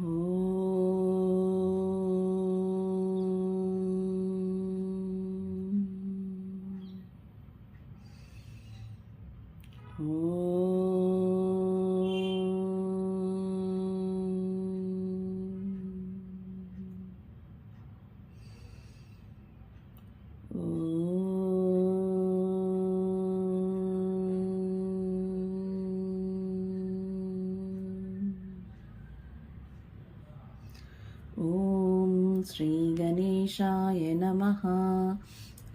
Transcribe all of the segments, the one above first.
Oh. గణేషాయ నమ.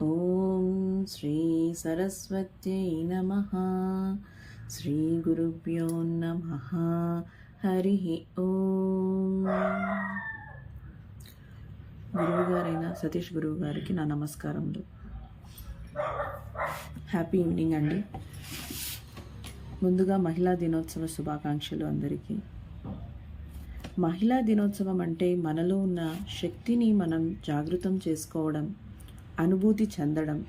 ఓం శ్రీ సరస్వత్యై నమ. శ్రీ గురుభ్యో నమ. హరి ఓం. గురువుగారైన సతీష్ గురువు గారికి నా నమస్కారములు. హ్యాపీ ఈవినింగ్ అండి. ముందుగా మహిళా దినోత్సవ శుభాకాంక్షలు అందరికీ. మహిళా దినోత్సవం అంటే మనలో ఉన్న శక్తిని మనం జాగృతం చేసుకోవడం అనుభూతి చెందడం.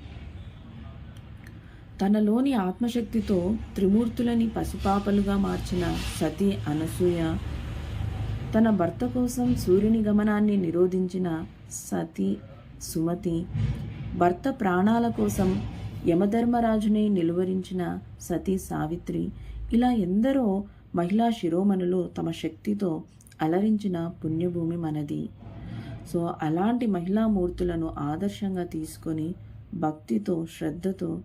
తనలోని ఆత్మశక్తితో త్రిమూర్తులని పసిపాపలుగా మార్చిన సతీ అనసూయ తన భర్త కోసం సూర్యుని గమనాన్ని నిరోధించిన సతీ సుమతి భర్త ప్రాణాల కోసం యమధర్మరాజుని నిలువరించిన సతీ సావిత్రి ఇలా ఎందరో మహిళా శిరోమణులు తమ శక్తితో అలరించిన పుణ్యభూమి మనది. సో అలాంటి మహిళా మూర్తులను ఆదర్శంగా తీసుకొని భక్తితో శ్రద్ధతో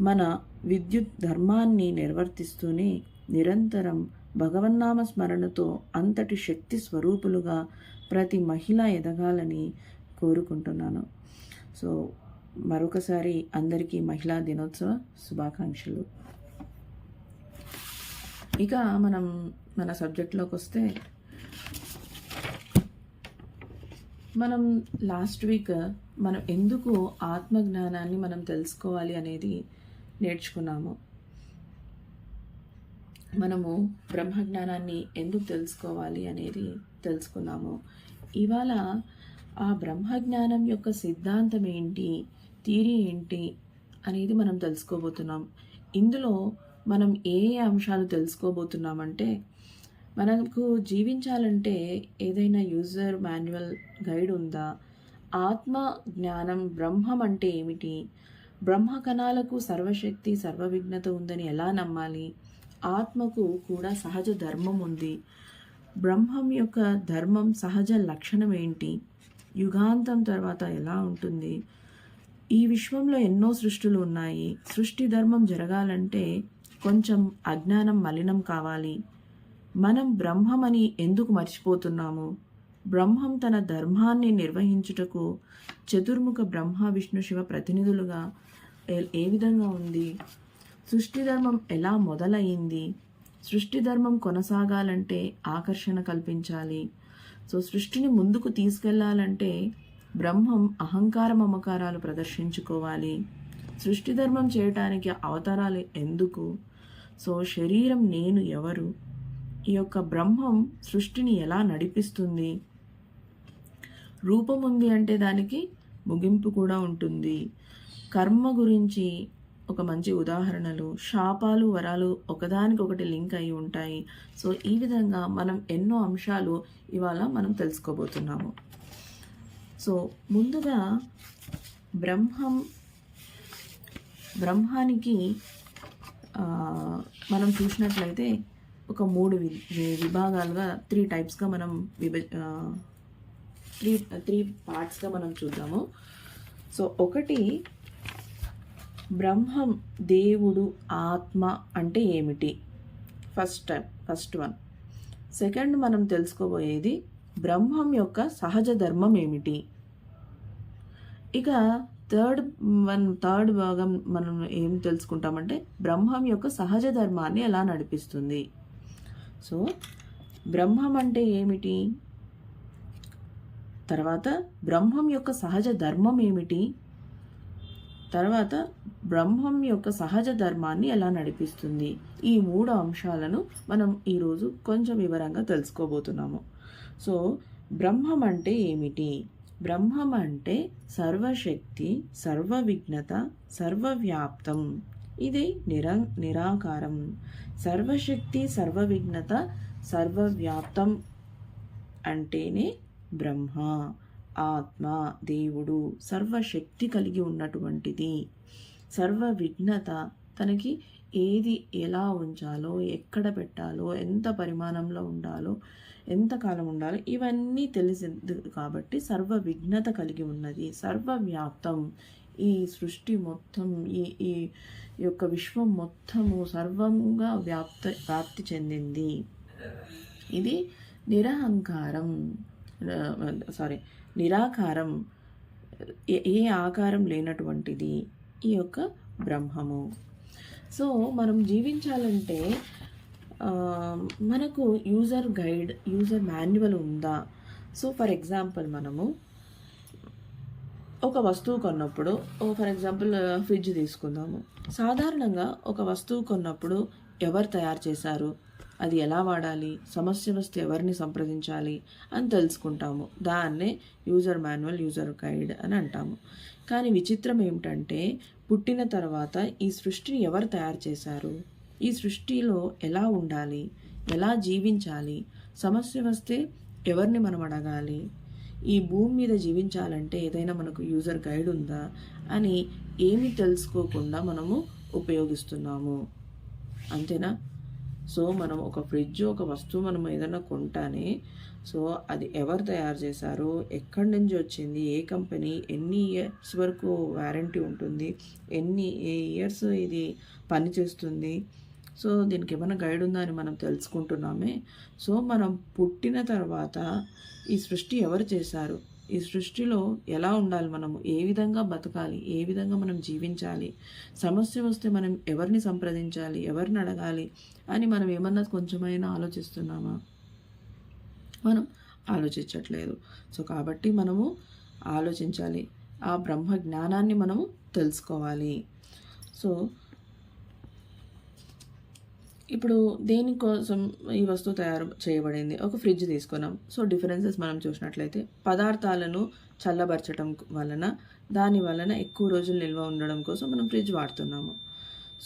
మన విద్యుత్ ధర్మాన్ని నిర్వర్తిస్తూనే నిరంతరం భగవన్నామ స్మరణతో అంతటి శక్తి స్వరూపులుగా ప్రతి మహిళ ఎదగాలని కోరుకుంటున్నాను. సో మరొకసారి అందరికీ మహిళా దినోత్సవ శుభాకాంక్షలు. ఇక మనం మన సబ్జెక్ట్లోకి వస్తే మనం లాస్ట్ వీక్ మనం ఎందుకు ఆత్మజ్ఞానాన్ని మనం తెలుసుకోవాలి అనేది నేర్చుకున్నాము. మనము బ్రహ్మజ్ఞానాన్ని ఎందుకు తెలుసుకోవాలి అనేది తెలుసుకున్నాము. ఇవాళ ఆ బ్రహ్మజ్ఞానం యొక్క సిద్ధాంతం ఏంటి? థీరీ ఏంటి? అనేది మనం తెలుసుకోబోతున్నాం. ఇందులో మనం ఏ ఏ అంశాలు తెలుసుకోబోతున్నామంటే మనకు జీవించాలంటే ఏదైనా యూజర్ మాన్యువల్ గైడ్ ఉందా? ఆత్మ జ్ఞానం బ్రహ్మం అంటే ఏమిటి? బ్రహ్మ కణాలకు సర్వశక్తి సర్వవిఘ్నత ఉందని ఎలా నమ్మాలి? ఆత్మకు కూడా సహజ ధర్మం ఉంది. బ్రహ్మం యొక్క ధర్మం సహజ లక్షణం ఏంటి? యుగాంతం తర్వాత ఎలా ఉంటుంది? ఈ విశ్వంలో ఎన్నో సృష్టులు ఉన్నాయి. సృష్టి ధర్మం జరగాలంటే కొంచెం అజ్ఞానం మలినం కావాలి. మనం బ్రహ్మమని ఎందుకు మర్చిపోతున్నాము? బ్రహ్మం తన ధర్మాన్ని నిర్వహించుటకు చతుర్ముఖ బ్రహ్మ విష్ణు శివ ప్రతినిధులుగా ఏ- ఏ విధంగా ఉంది? సృష్టి ధర్మం ఎలా మొదలయ్యింది? సృష్టి ధర్మం కొనసాగాలంటే ఆకర్షణ కల్పించాలి. సో సృష్టిని ముందుకు తీసుకెళ్ళాలంటే బ్రహ్మం అహంకార మమకారాలు ప్రదర్శించుకోవాలి. సృష్టి ధర్మం చేయటానికి అవతారాలు ఎందుకు? సో శరీరం నేను ఎవరు? ఈ యొక్క బ్రహ్మం సృష్టిని ఎలా నడిపిస్తుంది? రూపం ఉంది అంటే దానికి ముగింపు కూడా ఉంటుంది. కర్మ గురించి ఒక మంచి ఉదాహరణలు శాపాలు వరాలు ఒకదానికొకటి లింక్ అయి ఉంటాయి. సో ఈ విధంగా మనం ఎన్నో అంశాలు ఇవాళ మనం తెలుసుకోబోతున్నాము. సో ముందుగా బ్రహ్మం బ్రహ్మానికి మనం చూసినట్లయితే ఒక మూడు వి విభాగాలుగా త్రీ టైప్స్గా మనం విభ త్రీ త్రీ పార్ట్స్గా మనం చూద్దాము. సో ఒకటి బ్రహ్మం దేవుడు ఆత్మ అంటే ఏమిటి? First type first one second మనం తెలుసుకోబోయేది బ్రహ్మం యొక్క సహజ ధర్మం ఏమిటి? ఇక థర్డ్ వన్ థర్డ్ భాగం మనం ఏం తెలుసుకుంటామంటే బ్రహ్మం యొక్క సహజ ధర్మాన్ని ఎలా నడిపిస్తుంది? సో బ్రహ్మం అంటే ఏమిటి? తర్వాత బ్రహ్మం యొక్క సహజ ధర్మం ఏమిటి? తర్వాత బ్రహ్మం యొక్క సహజ ధర్మాన్ని ఎలా నడిపిస్తుంది? ఈ మూడు అంశాలను మనం ఈరోజు కొంచెం వివరంగా తెలుసుకోబోతున్నాము. సో బ్రహ్మం అంటే ఏమిటి? బ్రహ్మం అంటే సర్వశక్తి సర్వవిఘ్నత సర్వవ్యాప్తం. ఇది నిరం నిరాకారం. సర్వశక్తి సర్వవిఘ్నత సర్వవ్యాప్తం అంటేనే బ్రహ్మ ఆత్మ దేవుడు సర్వశక్తి కలిగి ఉన్నటువంటిది. సర్వ విఘ్నత తనకి ఏది ఎలా ఉంచాలో ఎక్కడ పెట్టాలో ఎంత పరిమాణంలో ఉండాలో ఎంత కాలం ఉండాలో ఇవన్నీ తెలిసింది కాబట్టి సర్వ విఘ్నత కలిగి ఉన్నది. సర్వవ్యాప్తం ఈ సృష్టి మొత్తం ఈ ఈ యొక్క విశ్వం మొత్తము సర్వంగా వ్యాప్త వ్యాప్తి చెందింది. ఇది నిరహంకారం సారీ నిరాకారం ఏ ఏ ఆకారం లేనటువంటిది ఈ యొక్క బ్రహ్మము. సో మనం జీవించాలంటే మనకు యూజర్ గైడ్ యూజర్ మాన్యువల్ ఉందా? సో ఫర్ ఎగ్జాంపుల్ మనము ఒక వస్తువు కొన్నప్పుడు ఫర్ ఎగ్జాంపుల్ ఫ్రిడ్జ్ తీసుకుందాము. సాధారణంగా ఒక వస్తువు కొన్నప్పుడు ఎవరు తయారు చేశారు? అది ఎలా వాడాలి? సమస్య వస్తే ఎవరిని సంప్రదించాలి? అని తెలుసుకుంటాము. దాన్నే యూజర్ మాన్యువల్ యూజర్ గైడ్ అని అంటాము. కానీ విచిత్రం ఏమిటంటే పుట్టిన తర్వాత ఈ సృష్టిని ఎవరు తయారు చేశారు? ఈ సృష్టిలో ఎలా ఉండాలి? ఎలా జీవించాలి? సమస్య వస్తే ఎవరిని మనం అడగాలి? ఈ భూమి మీద జీవించాలంటే ఏదైనా మనకు యూజర్ గైడ్ ఉందా అని ఏమి తెలుసుకోకుండా మనము ఉపయోగిస్తున్నాము. అంతేనా? సో మనం ఒక ఫ్రిడ్జ్ ఒక వస్తువు మనం ఏదైనా కొంటానే సో అది ఎవరు తయారు చేశారు ఎక్కడి నుంచి వచ్చింది ఏ కంపెనీ ఎన్ని ఇయర్స్ వరకు వారంటీ ఉంటుంది ఎన్ని ఏ ఇయర్స్ ఇది పనిచేస్తుంది సో దీనికి ఏమైనా గైడ్ ఉందా అని మనం తెలుసుకుంటున్నామే. సో మనం పుట్టిన తర్వాత ఈ సృష్టి ఎవరు చేశారు? ఈ సృష్టిలో ఎలా ఉండాలి మనము? ఏ విధంగా బతకాలి? ఏ విధంగా మనం జీవించాలి? సమస్య వస్తే మనం ఎవరిని సంప్రదించాలి? ఎవరిని అడగాలి? అని మనం ఏమన్నా కొంచెమైనా ఆలోచిస్తున్నామా? మనం ఆలోచించట్లేదు. సో కాబట్టి మనము ఆలోచించాలి. ఆ బ్రహ్మ జ్ఞానాన్ని మనము తెలుసుకోవాలి. సో ఇప్పుడు దేనికోసం ఈ వస్తువు తయారు చేయబడింది? ఒక ఫ్రిడ్జ్ తీసుకున్నాం. సో డిఫరెన్సెస్ మనం చూసినట్లయితే పదార్థాలను చల్లబరచడం వలన దాని వలన ఎక్కువ రోజులు నిల్వ ఉండడం కోసం మనం ఫ్రిడ్జ్ వాడుతున్నాము.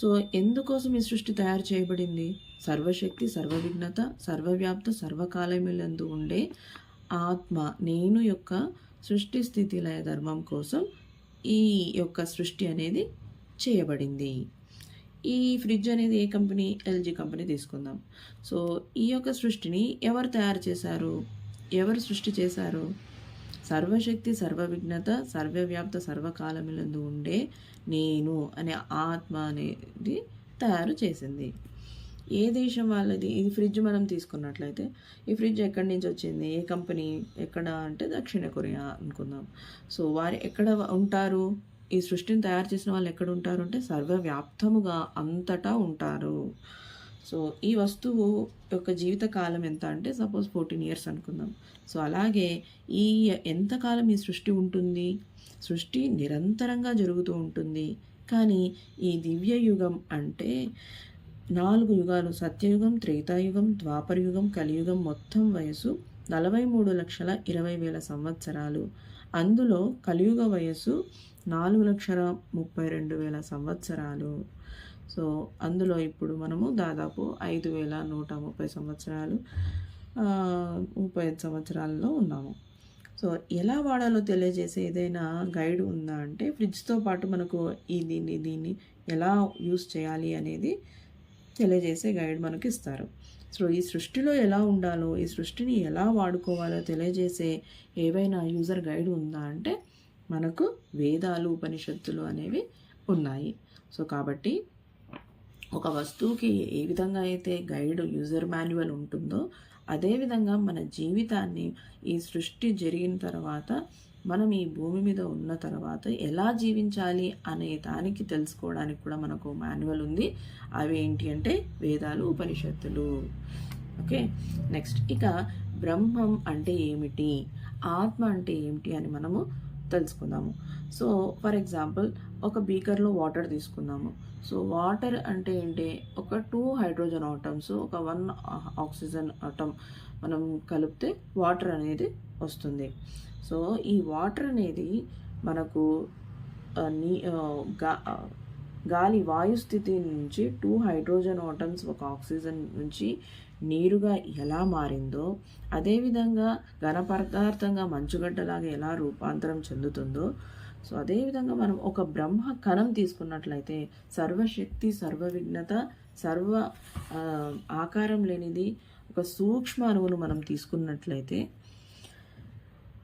సో ఎందుకోసం ఈ సృష్టి తయారు చేయబడింది? సర్వశక్తి సర్వవిఘ్నత సర్వవ్యాప్త సర్వకాలములందు ఉండే ఆత్మ నేను యొక్క సృష్టి స్థితి లయ ధర్మం కోసం ఈ యొక్క సృష్టి అనేది చేయబడింది. ఈ ఫ్రిడ్జ్ అనేది ఏ కంపెనీ? ఎల్జీ కంపెనీ తీసుకుందాం. సో ఈ యొక్క సృష్టిని ఎవరు తయారు చేశారు? ఎవరు సృష్టి చేశారు? సర్వశక్తి సర్వవిఘ్నత సర్వవ్యాప్త సర్వకాలములందు ఉండే నేను అనే ఆత్మ అనేది తయారు చేసింది. ఏ దేశం వాళ్ళది? ఈ ఫ్రిడ్జ్ మనం తీసుకున్నట్లయితే ఈ ఫ్రిడ్జ్ ఎక్కడి నుంచి వచ్చింది? ఏ కంపెనీ? ఎక్కడ? అంటే దక్షిణ కొరియా అనుకుందాం. సో వారు ఎక్కడ ఉంటారు? ఈ సృష్టిని తయారు చేసిన వాళ్ళు ఎక్కడ ఉంటారు అంటే సర్వవ్యాప్తముగా అంతటా ఉంటారు. సో ఈ వస్తువు యొక్క జీవిత కాలం ఎంత అంటే సపోజ్ ఫోర్టీన్ ఇయర్స్ అనుకుందాం. సో అలాగే ఈ ఎంతకాలం ఈ సృష్టి ఉంటుంది? సృష్టి నిరంతరంగా జరుగుతూ ఉంటుంది. కానీ ఈ దివ్య యుగం అంటే నాలుగు యుగాలు. సత్యయుగం త్రేతాయుగం ద్వాపరయుగం కలియుగం మొత్తం వయసు నలభై మూడు లక్షల ఇరవై వేల సంవత్సరాలు. అందులో కలియుగ వయసు నాలుగు లక్షల ముప్పై రెండు వేల సంవత్సరాలు. సో అందులో ఇప్పుడు మనము దాదాపు ఐదు వేల నూట ముప్పై సంవత్సరాలు ముప్పై ఐదు సంవత్సరాల్లో ఉన్నాము. సో ఎలా వాడాలో తెలియజేసే ఏదైనా గైడ్ ఉందా అంటే ఫ్రిడ్జ్తో పాటు మనకు ఈ దీన్ని దీన్ని ఎలా యూస్ చేయాలి అనేది తెలియజేసే గైడ్ మనకి ఇస్తారు. సో ఈ సృష్టిలో ఎలా ఉండాలో ఈ సృష్టిని ఎలా వాడుకోవాలో తెలియజేసే ఏవైనా యూజర్ గైడ్ ఉందా అంటే మనకు వేదాలు ఉపనిషత్తులు అనేవి ఉన్నాయి. సో కాబట్టి ఒక వస్తువుకి ఏ విధంగా అయితే గైడ్ యూజర్ మాన్యువల్ ఉంటుందో అదేవిధంగా మన జీవితాన్ని ఈ సృష్టి జరిగిన తర్వాత మనం ఈ భూమి మీద ఉన్న తర్వాత ఎలా జీవించాలి అనే దానికి తెలుసుకోవడానికి కూడా మనకు మాన్యువల్ ఉంది. అవి ఏంటి అంటే వేదాలు ఉపనిషత్తులు. ఓకే? నెక్స్ట్ ఇక బ్రహ్మం అంటే ఏమిటి? ఆత్మ అంటే ఏమిటి అని మనము తెలుసుకుందాము. సో ఫర్ ఎగ్జాంపుల్ ఒక బీకర్లో వాటర్ తీసుకుందాము. సో వాటర్ అంటే ఏంటి? ఒక టూ హైడ్రోజన్ ఆటమ్స్ ఒక వన్ ఆక్సిజన్ ఆటమ్ మనం కలిపితే వాటర్ అనేది వస్తుంది. సో ఈ వాటర్ అనేది మనకు నీ గాలి వాయు స్థితి నుంచి టూ హైడ్రోజన్ ఆటమ్స్ ఒక ఆక్సిజన్ నుంచి నీరుగా ఎలా మారిందో అదేవిధంగా ఘన పదార్థంగా మంచుగడ్డలాగా ఎలా రూపాంతరం చెందుతుందో సో అదేవిధంగా మనం ఒక బ్రహ్మ కణం తీసుకున్నట్లయితే సర్వశక్తి సర్వ విఘ్నత సర్వ ఆకారం లేనిది ఒక సూక్ష్మ అణువును మనం తీసుకున్నట్లయితే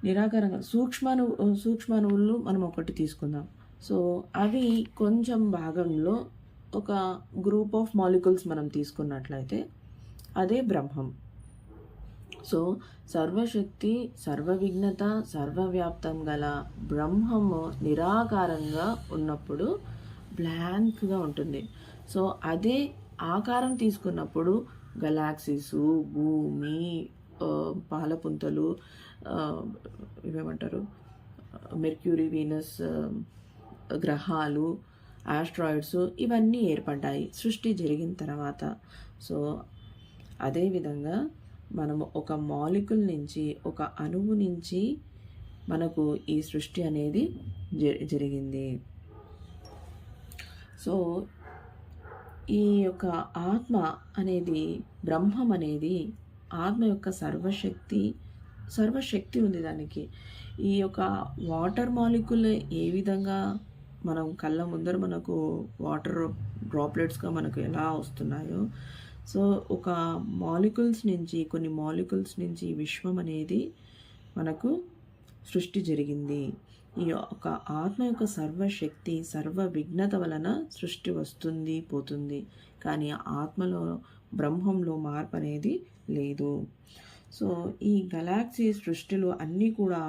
నిరాకారంగా సూక్ష్మాణు సూక్ష్మాణువులు మనం ఒకటి తీసుకుందాం. సో అవి కొంచెం భాగంలో ఒక గ్రూప్ ఆఫ్ మాలిక్యూల్స్ మనం తీసుకున్నట్లయితే అదే బ్రహ్మం. సో సర్వశక్తి సర్వవిఘ్నత సర్వవ్యాప్తం గల బ్రహ్మము నిరాకారంగా ఉన్నప్పుడు బ్లాంక్గా ఉంటుంది. సో అదే ఆకారం తీసుకున్నప్పుడు గలాక్సీసు భూమి పాలపుంతలు ఇవేమంటారు? మెర్క్యూరీ వీనస్ గ్రహాలు ఆస్ట్రాయిడ్స్ ఇవన్నీ ఏర్పడ్డాయి. సృష్టి జరిగిన తర్వాత. సో అదేవిధంగా మనము ఒక మాలిక్యుల్ నుంచి ఒక అణువు నుంచి మనకు ఈ సృష్టి అనేది జ- జరిగింది. సో ఈ యొక్క ఆత్మ అనేది బ్రహ్మం అనేది ఆత్మ యొక్క సర్వశక్తి సర్వశక్తి ఉంది దానికి. ఈ యొక్క వాటర్ మాలిక్యుల్ ఏ విధంగా మనం కళ్ళ ముందర మనకు వాటర్ డ్రాప్లెట్స్గా మనకు ఎలా వస్తున్నాయో సో ఒక మాలిక్యూల్స్ నుంచి కొన్ని మాలిక్యూల్స్ నుంచి విశ్వం అనేది మనకు సృష్టి జరిగింది. ఈ యొక్క ఆత్మ యొక్క సర్వశక్తి సర్వ విఘ్నత వలన సృష్టి వస్తుంది పోతుంది. కానీ ఆత్మలో బ్రహ్మంలో మార్పు అనేది లేదు. సో ఈ గెలాక్సీ సృష్టిలో అన్నీ కూడా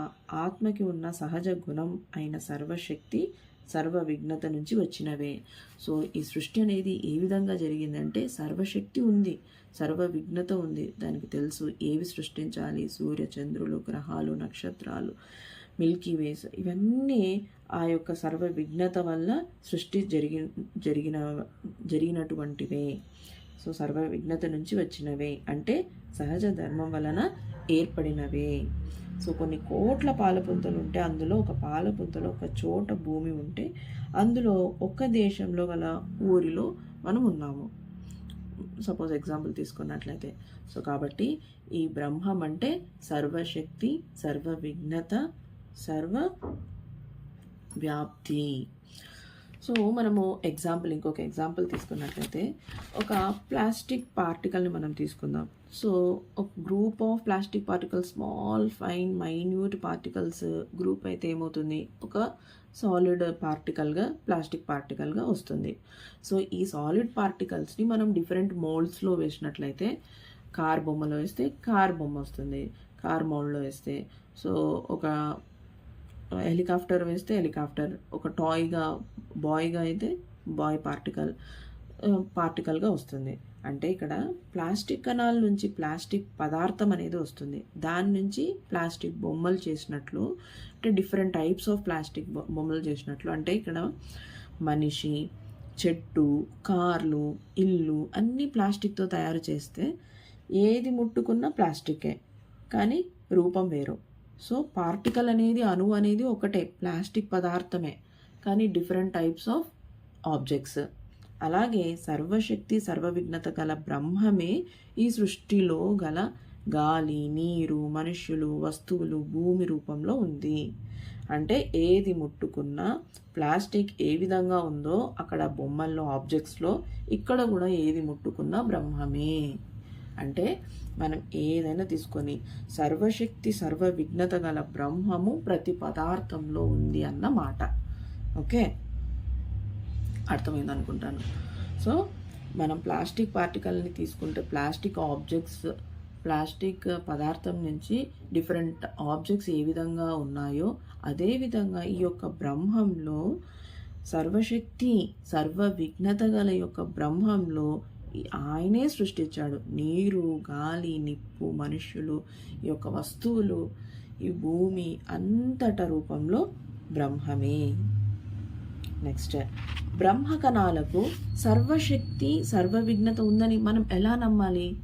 ఆత్మకి ఉన్న సహజ గుణం అయిన సర్వశక్తి సర్వ విఘ్నత నుంచి వచ్చినవే. సో ఈ సృష్టి అనేది ఏ విధంగా జరిగిందంటే సర్వశక్తి ఉంది సర్వ విఘ్నత ఉంది. దానికి తెలుసు ఏవి సృష్టించాలి? సూర్య చంద్రులు గ్రహాలు నక్షత్రాలు మిల్కీ వేస్ ఇవన్నీ ఆ యొక్క సర్వ విఘ్నత వల్ల సృష్టి జరిగి జరిగిన జరిగినటువంటివే. సో సర్వ విఘ్నత నుంచి వచ్చినవే. అంటే సహజ ధర్మం వలన ఏర్పడినవే. సో కొన్ని కోట్ల పాలపుంతలు ఉంటే అందులో ఒక పాలపుంతలో ఒక చోట భూమి ఉంటే అందులో ఒక్క దేశంలో గల ఊరిలో మనం ఉన్నాము. సపోజ్ ఎగ్జాంపుల్ తీసుకున్నట్లయితే. సో కాబట్టి ఈ బ్రహ్మం అంటే సర్వశక్తి సర్వ విఘ్నత సర్వ వ్యాప్తి సో మనము ఎగ్జాంపుల్ ఇంకొక ఎగ్జాంపుల్ తీసుకున్నట్లయితే ఒక ప్లాస్టిక్ పార్టికల్ని మనం తీసుకుందాం. సో ఒక group of plastic particles small fine minute particles group అయితే ఏమవుతుంది? ఒక సాలిడ్ పార్టికల్గా ప్లాస్టిక్ పార్టికల్గా వస్తుంది. సో ఈ సాలిడ్ పార్టికల్స్ని మనం డిఫరెంట్ మోల్డ్స్లో వేసినట్లయితే కార్ బొమ్మలో వేస్తే కార్ బొమ్మ వస్తుంది. కార్ మోల్డ్లో వేస్తే సో ఒక హెలికాప్టర్ వేస్తే హెలికాప్టర్ ఒక టాయ్గా బాయ్గా అయితే బాయ్ పార్టికల్ పార్టికల్గా వస్తుంది. అంటే ఇక్కడ ప్లాస్టిక్ కణాల నుంచి ప్లాస్టిక్ పదార్థం అనేది వస్తుంది. దాని నుంచి ప్లాస్టిక్ బొమ్మలు చేసినట్లు అంటే డిఫరెంట్ టైప్స్ ఆఫ్ ప్లాస్టిక్ బొమ్మలు చేసినట్లు. అంటే ఇక్కడ మనిషి చెట్టు కార్లు ఇల్లు అన్నీ ప్లాస్టిక్తో తయారు చేస్తే ఏది ముట్టుకున్నా ప్లాస్టికే కానీ రూపం వేరు. సో పార్టికల్ అనేది అణువు అనేది ఒకటే ప్లాస్టిక్ పదార్థమే. కానీ డిఫరెంట్ టైప్స్ ఆఫ్ ఆబ్జెక్ట్స్. అలాగే సర్వశక్తి సర్వవిఘ్నత గల బ్రహ్మమే ఈ సృష్టిలో గల గాలి నీరు మనుష్యులు వస్తువులు భూమి రూపంలో ఉంది. అంటే ఏది ముట్టుకున్నా ప్లాస్టిక్ ఏ విధంగా ఉందో అక్కడ బొమ్మల్లో ఆబ్జెక్ట్స్లో ఇక్కడ కూడా ఏది ముట్టుకున్నా బ్రహ్మమే. అంటే మనం ఏదైనా తీసుకొని సర్వశక్తి సర్వ విఘ్నత గల బ్రహ్మము ప్రతి పదార్థంలో ఉంది అన్న మాట. ఓకే? అర్థమైంది అనుకుంటాను. సో మనం ప్లాస్టిక్ పార్టికల్ని తీసుకుంటే ప్లాస్టిక్ ఆబ్జెక్ట్స్ ప్లాస్టిక్ పదార్థం నుంచి డిఫరెంట్ ఆబ్జెక్ట్స్ ఏ విధంగా ఉన్నాయో అదేవిధంగా ఈ యొక్క బ్రహ్మంలో సర్వశక్తి సర్వ విఘ్నత గల యొక్క బ్రహ్మంలో ఆయనే సృష్టించాడు. నీరు గాలి నిప్పు మనుషులు ఈ యొక్క వస్తువులు ఈ భూమి అంతట రూపంలో బ్రహ్మమే. నెక్స్ట్ బ్రహ్మ కణాలకు సర్వశక్తి సర్వవిఘ్నత ఉందని మనం ఎలా నమ్మాలి?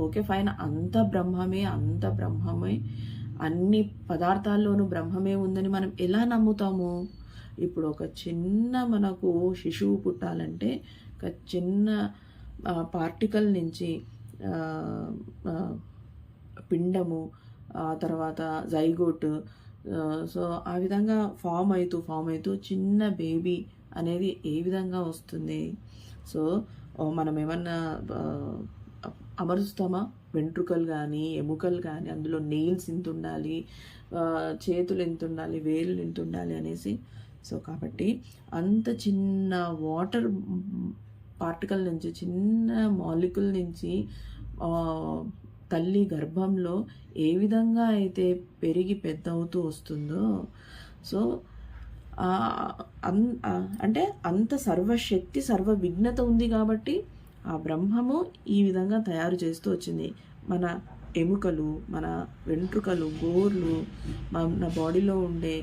Okay fine. అంత బ్రహ్మమే అంత బ్రహ్మమే అన్ని పదార్థాల్లోనూ బ్రహ్మమే ఉందని మనం ఎలా నమ్ముతాము? ఇప్పుడు ఒక చిన్న మనకు శిశువు పుట్టాలంటే ఒక చిన్న పార్టికల్ నుంచి పిండము ఆ తర్వాత జైగోట్ సో ఆ విధంగా ఫామ్ అవుతూ ఫామ్ అవుతూ చిన్న బేబీ అనేది ఏ విధంగా వస్తుంది? సో మనం ఏమన్నా అమరుస్తామా? వెంట్రుకలు కానీ ఎముకలు కానీ అందులో నెయిల్స్ ఎంత ఉండాలి? చేతులు ఎంత ఉండాలి? వేలు ఎంత ఉండాలి అనేసి. సో కాబట్టి అంత చిన్న వాటర్ పార్టికల్ నుంచి చిన్న మాలిక్యుల్ నుంచి తల్లి గర్భంలో ఏ విధంగా అయితే పెరిగి పెద్ద అవుతూ వస్తుందో సో అన్- అంటే అంత సర్వశక్తి సర్వ విఘ్నత ఉంది కాబట్టి ఆ బ్రహ్మము ఈ విధంగా తయారు చేస్తూ వచ్చింది. మన ఎముకలు మన వెంట్రుకలు గోర్లు మన బాడీలో ఉండే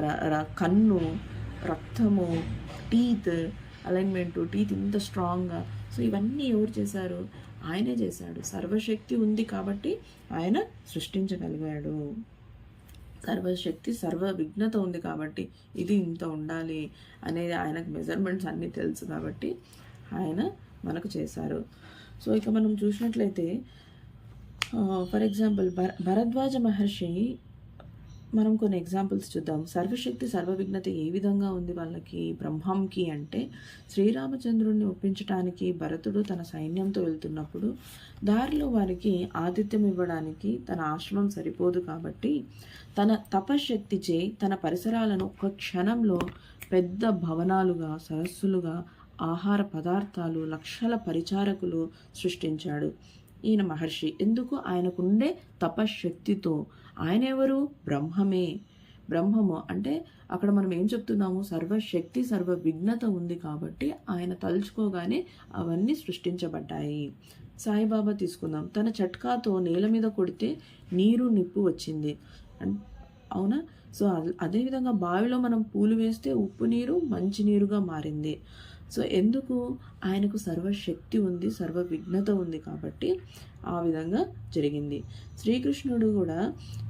ర- ర- కన్ను రక్తము టీత్ అలైన్మెంట్ టీత్ ఇంత స్ట్రాంగ్గా సో ఇవన్నీ ఎవరు చేశారు? ఆయనే చేశాడు. సర్వశక్తి ఉంది కాబట్టి ఆయన సృష్టించగలిగాడు. సర్వశక్తి సర్వ విఘ్నత ఉంది కాబట్టి ఇది ఇంత ఉండాలి అనేది ఆయనకు మెజర్మెంట్స్ అన్నీ తెలుసు కాబట్టి ఆయన మనకు చేశారు. సో ఇక మనం చూసినట్లయితే ఫర్ ఎగ్జాంపుల్ భర భరద్వాజ మహర్షి మనం కొన్ని ఎగ్జాంపుల్స్ చూద్దాం. సర్వశక్తి సర్వవిఘ్నత ఏ విధంగా ఉంది వాళ్ళకి? బ్రహ్మంకి అంటే శ్రీరామచంద్రుడిని ఒప్పించడానికి భరతుడు తన సైన్యంతో వెళ్తున్నప్పుడు దారిలో వారికి ఆతిథ్యం ఇవ్వడానికి తన ఆశ్రమం సరిపోదు కాబట్టి తన తపశక్తిచే తన పరిసరాలను ఒక క్షణంలో పెద్ద భవనాలుగా సరస్సులుగా ఆహార పదార్థాలు లక్షల పరిచారకులు సృష్టించాడు. ఈయన మహర్షి. ఎందుకు? ఆయనకుండే తపశక్తితో ఆయన ఎవరు బ్రహ్మమే. బ్రహ్మము. అంటే అక్కడ మనం ఏం చెప్తున్నాము? సర్వశక్తి సర్వ విఘ్నత ఉంది కాబట్టి ఆయన తలుచుకోగానే అవన్నీ సృష్టించబడ్డాయి. సాయిబాబా తీసుకుందాం. తన చట్కాతో నేల మీద కొడితే నీరు నిప్పు వచ్చింది. అవునా? సో అదేవిధంగా బావిలో మనం పూలు వేస్తే ఉప్పు నీరు మంచినీరుగా మారింది. సో ఎందుకు ఆయనకు సర్వశక్తి ఉంది సర్వ విఘ్నత ఉంది కాబట్టి ఆ విధంగా జరిగింది. శ్రీకృష్ణుడు కూడా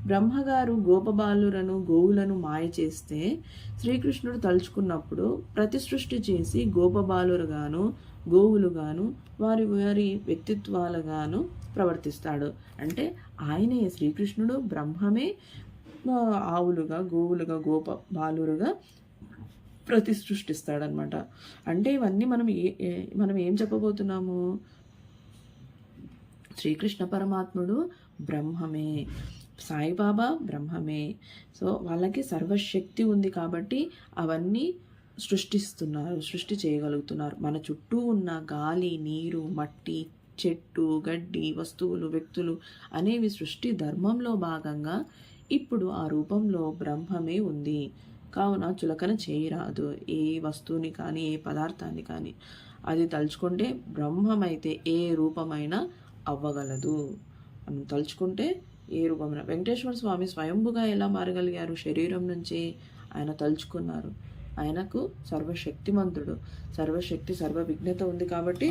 బ్రహ్మగారు గోపబాలులను గోవులను మాయ చేస్తే శ్రీకృష్ణుడు తలుచుకున్నప్పుడు ప్రతి సృష్టి చేసి గోపబాలురుగాను గోవులుగాను వారి వారి వ్యక్తిత్వాలుగాను ప్రవర్తిస్తాడు. అంటే ఆయనే శ్రీకృష్ణుడు బ్రహ్మమే ఆవులుగా గోవులుగా గోప బాలురుగా ప్రతి సృష్టిస్తాడనమాట అంటే ఇవన్నీ మనం ఏ ఏ- మనం ఏం చెప్పబోతున్నాము? శ్రీకృష్ణ పరమాత్ముడు బ్రహ్మమే. సాయిబాబా బ్రహ్మమే. సో వాళ్ళకి సర్వశక్తి ఉంది కాబట్టి అవన్నీ సృష్టిస్తున్నారు సృష్టి చేయగలుగుతున్నారు. మన చుట్టూ ఉన్న గాలి నీరు మట్టి చెట్టు గడ్డి వస్తువులు వ్యక్తులు అనేవి సృష్టి ధర్మంలో భాగంగా ఇప్పుడు ఆ రూపంలో బ్రహ్మమే ఉంది. కావున చులకన చేయరాదు. ఏ వస్తువుని కానీ ఏ పదార్థాన్ని కానీ అది తలుచుకుంటే బ్రహ్మమైతే ఏ రూపమైనా అవ్వగలదు. మనం తలుచుకుంటే ఏ రూపమైన. వెంకటేశ్వర స్వామి స్వయంభుగా ఎలా మారగలిగారు? శరీరం నుంచి ఆయన తలుచుకున్నారు. ఆయనకు సర్వశక్తిమంతుడు సర్వశక్తి సర్వ విఘ్నత ఉంది కాబట్టి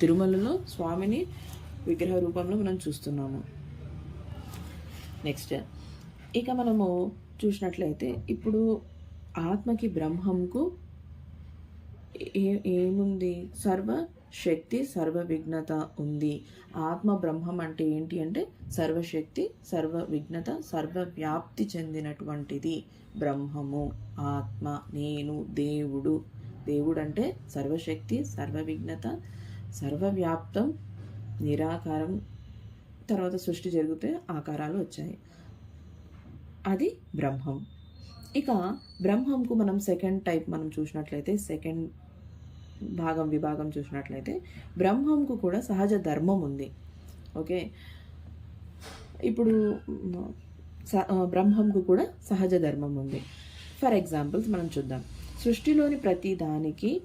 తిరుమలలో స్వామిని విగ్రహ రూపంలో మనం చూస్తున్నాము. నెక్స్ట్ ఇక మనము చూసినట్లయితే ఇప్పుడు ఆత్మకి బ్రహ్మంకు ఏ ఏముంది? సర్వ శక్తి సర్వ విఘ్నత ఉంది. ఆత్మ బ్రహ్మం అంటే ఏంటి అంటే సర్వశక్తి సర్వ విఘ్నత సర్వవ్యాప్తి చెందినటువంటిది బ్రహ్మము. ఆత్మ నేను దేవుడు. దేవుడు అంటే సర్వశక్తి సర్వ విఘ్నత సర్వవ్యాప్తం నిరాకారం తర్వాత సృష్టి జరిగితే ఆకారాలు వచ్చాయి. అది బ్రహ్మం. ఇక బ్రహ్మంకు మనం సెకండ్ టైప్ మనం చూసినట్లయితే సెకండ్ భాగం విభాగం చూసినట్లయితే బ్రహ్మంకు కూడా సహజ ధర్మం ఉంది. ఓకే? ఇప్పుడు స- బ్రహ్మంకు కూడా సహజ ధర్మం ఉంది. ఫర్ ఎగ్జాంపుల్స్ మనం చూద్దాం. సృష్టిలోని ప్రతి దానికి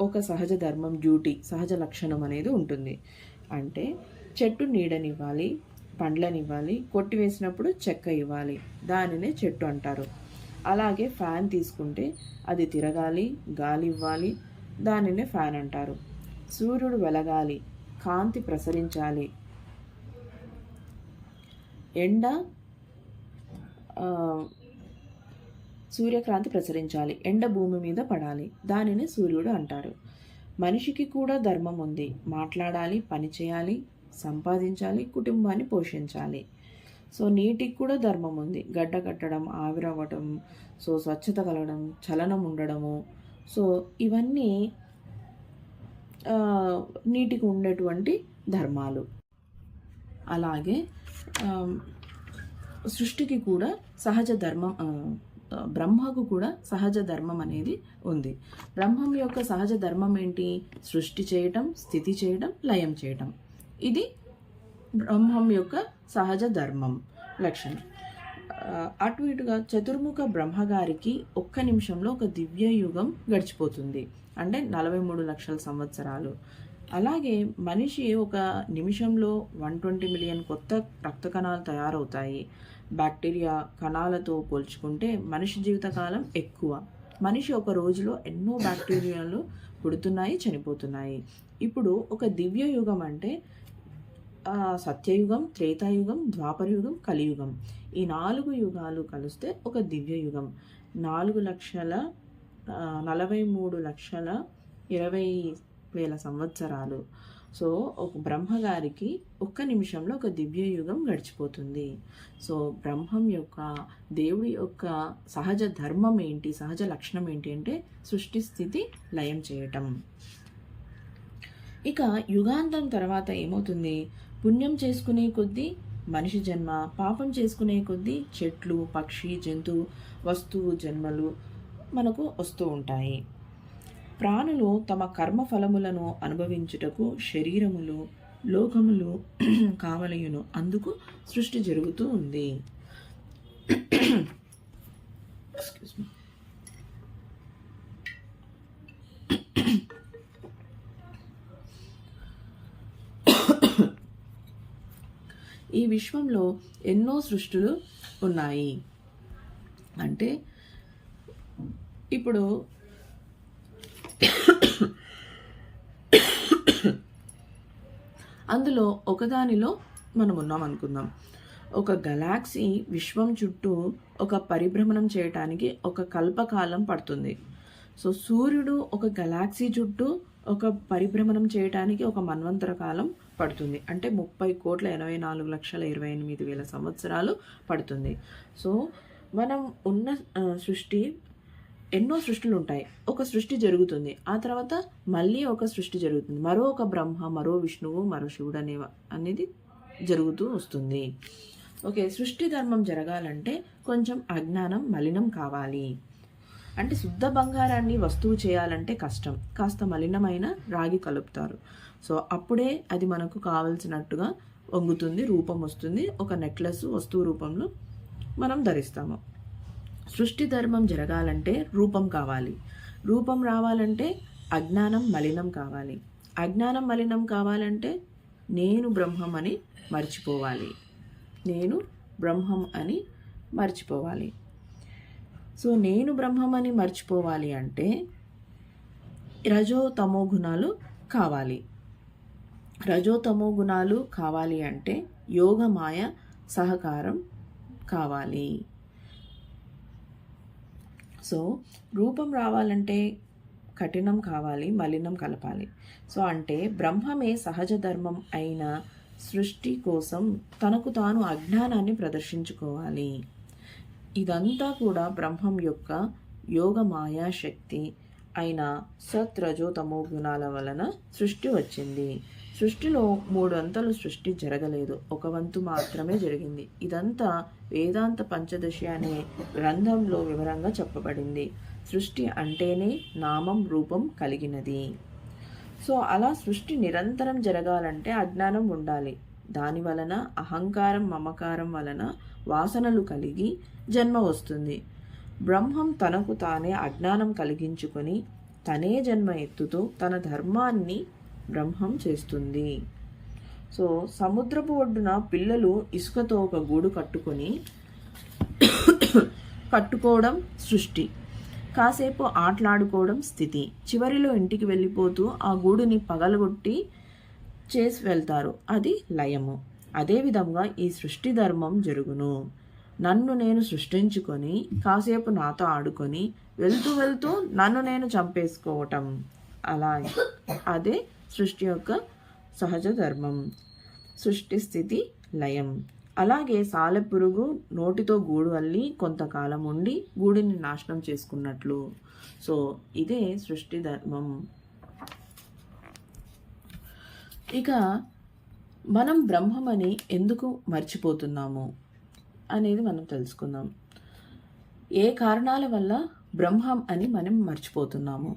ఒక సహజ ధర్మం డ్యూటీ సహజ లక్షణం అనేది ఉంటుంది. అంటే చెట్టు నీడనివ్వాలి పండ్లనివ్వాలి కొట్టివేసినప్పుడు చెక్క ఇవ్వాలి. దానినే చెట్టు అంటారు. అలాగే ఫ్యాన్ తీసుకుంటే అది తిరగాలి గాలి ఇవ్వాలి దానినే ఫ్యాన్ అంటారు. సూర్యుడు వెలగాలి కాంతి ప్రసరించాలి. ఎండ సూర్యకాంతి ప్రసరించాలి. ఎండ భూమి మీద పడాలి దానిని సూర్యుడు అంటారు. మనిషికి కూడా ధర్మం ఉంది. మాట్లాడాలి పని చేయాలి సంపాదించాలి కుటుంబాన్ని పోషించాలి. సో నీటికి కూడా ధర్మం ఉంది. గడ్డ కట్టడం ఆవిరవ్వటం సో స్వచ్ఛత కలగడం చలనం ఉండడము. సో ఇవన్నీ నీటికి ఉండేటువంటి ధర్మాలు. అలాగే సృష్టికి కూడా సహజ ధర్మం బ్రహ్మకు కూడా సహజ ధర్మం అనేది ఉంది. బ్రహ్మం యొక్క సహజ ధర్మం ఏంటి? సృష్టి చేయటం స్థితి చేయటం లయం చేయటం. ఇది బ్రహ్మం యొక్క సహజ ధర్మం లక్షణం. అటు ఇటుగా చతుర్ముఖ బ్రహ్మగారికి ఒక్క నిమిషంలో ఒక దివ్య యుగం గడిచిపోతుంది. అంటే నలభై మూడు లక్షల సంవత్సరాలు. అలాగే మనిషి ఒక నిమిషంలో వన్ ట్వంటీ మిలియన్ కొత్త రక్త కణాలు తయారవుతాయి. బ్యాక్టీరియా కణాలతో పోల్చుకుంటే మనిషి జీవితకాలం ఎక్కువ. మనిషి ఒక రోజులో ఎన్నో బ్యాక్టీరియాలు పుడుతున్నాయి చనిపోతున్నాయి. ఇప్పుడు ఒక దివ్య యుగం అంటే సత్యయుగం త్రేతాయుగం ద్వాపరయుగం కలియుగం. ఈ నాలుగు యుగాలు కలిస్తే ఒక దివ్యయుగం. నాలుగు లక్షల నలభై మూడు లక్షల ఇరవై వేల సంవత్సరాలు. సో ఒక బ్రహ్మగారికి ఒక్క నిమిషంలో ఒక దివ్య యుగం గడిచిపోతుంది. సో బ్రహ్మం యొక్క దేవుడి యొక్క సహజ ధర్మం ఏంటి సహజ లక్షణం ఏంటి అంటే సృష్టి స్థితి లయం చేయటం. ఇక యుగాంతం తర్వాత ఏమవుతుంది? పుణ్యం చేసుకునే కొద్దీ మనిషి జన్మ పాపం చేసుకునే కొద్దీ చెట్లు పక్షి జంతువు వస్తువు జన్మలు మనకు వస్తూ ఉంటాయి. ప్రాణులు తమ కర్మ ఫలములను అనుభవించుటకు శరీరములు లోకములు కావలయును. అందుకు సృష్టి జరుగుతూ ఉంది. ఎక్స్క్యూజ్ మీ ఈ విశ్వంలో ఎన్నో సృష్టులు ఉన్నాయి. అంటే ఇప్పుడు అందులో ఒకదానిలో మనం ఉన్నాం అనుకుందాం. ఒక గెలాక్సీ విశ్వం చుట్టూ ఒక పరిభ్రమణం చేయటానికి ఒక కల్పకాలం పడుతుంది. సో సూర్యుడు ఒక గెలాక్సీ చుట్టూ ఒక పరిభ్రమణం చేయటానికి ఒక మన్వంతర కాలం పడుతుంది. అంటే ముప్పై కోట్ల ఎనభై నాలుగు లక్షల ఇరవై ఎనిమిది వేల సంవత్సరాలు పడుతుంది. సో మనం ఉన్న సృష్టి ఎన్నో సృష్టిలు ఉంటాయి. ఒక సృష్టి జరుగుతుంది. ఆ తర్వాత మళ్ళీ ఒక సృష్టి జరుగుతుంది. మరో ఒక బ్రహ్మ మరో విష్ణువు మరో శివుడు అనే అనేది జరుగుతూ వస్తుంది. ఓకే సృష్టి ధర్మం జరగాలంటే కొంచెం అజ్ఞానం మలినం కావాలి. అంటే శుద్ధ బంగారాన్ని వస్తువు చేయాలంటే కష్టం. కాస్త మలినమైన రాగి కలుపుతారు. సో అప్పుడే అది మనకు కావలసినట్టుగా వంగుతుంది రూపం వస్తుంది. ఒక నెక్లెస్ వస్తువు రూపంలో మనం ధరిస్తాము. సృష్టి ధర్మం జరగాలంటే రూపం కావాలి. రూపం రావాలంటే అజ్ఞానం మలినం కావాలి. అజ్ఞానం మలినం కావాలంటే నేను బ్రహ్మం అని మర్చిపోవాలి. నేను బ్రహ్మం అని మర్చిపోవాలి. సో నేను బ్రహ్మమని మర్చిపోవాలి అంటే రజో తమో గుణాలు కావాలి. రజో తమో గుణాలు కావాలి అంటే యోగమాయ సహకారం కావాలి. సో రూపం రావాలంటే కఠినం కావాలి మలినం కలపాలి. సో అంటే బ్రహ్మమే సహజ ధర్మం అయిన సృష్టి కోసం తనకు తాను అజ్ఞానాన్ని ప్రదర్శించుకోవాలి. ఇదంతా కూడా బ్రహ్మం యొక్క యోగ మాయాశక్తి అయిన సత్ గుణాల వలన సృష్టి వచ్చింది. సృష్టిలో మూడు సృష్టి జరగలేదు. ఒక వంతు మాత్రమే జరిగింది. ఇదంతా వేదాంత పంచదశి అనే గ్రంథంలో వివరంగా చెప్పబడింది. సృష్టి అంటేనే నామం రూపం కలిగినది. సో అలా సృష్టి నిరంతరం జరగాలంటే అజ్ఞానం ఉండాలి. దాని వలన అహంకారం మమకారం వలన వాసనలు కలిగి జన్మ వస్తుంది. బ్రహ్మం తనకు తానే అజ్ఞానం కలిగించుకొని తనే జన్మ ఎత్తుతూ తన ధర్మాన్ని బ్రహ్మం చేస్తుంది. సో సముద్రపు ఒడ్డున పిల్లలు ఇసుకతో ఒక గూడు కట్టుకొని కట్టుకోవడం సృష్టి. కాసేపు ఆటలాడుకోవడం స్థితి. చివరిలో ఇంటికి వెళ్ళిపోతూ ఆ గూడుని పగలగొట్టి చేసి వెళ్తారు. అది లయము. అదేవిధంగా ఈ సృష్టి ధర్మం జరుగును. నన్ను నేను సృష్టించుకొని కాసేపు నాతో ఆడుకొని వెళ్తూ వెళ్తూ నన్ను నేను చంపేసుకోవటం. అలా అదే సృష్టి యొక్క సహజ ధర్మం. సృష్టి స్థితి లయం. అలాగే సాలెపురుగు నోటితో గూడు అల్లి కొంతకాలం ఉండి గూడిని నాశనం చేసుకున్నట్లు. సో ఇదే సృష్టి ధర్మం. ఇక మనం బ్రహ్మమని ఎందుకు మర్చిపోతున్నాము అనేది మనం తెలుసుకుందాం. ఏ కారణాల వల్ల బ్రహ్మం అని మనం మర్చిపోతున్నాము?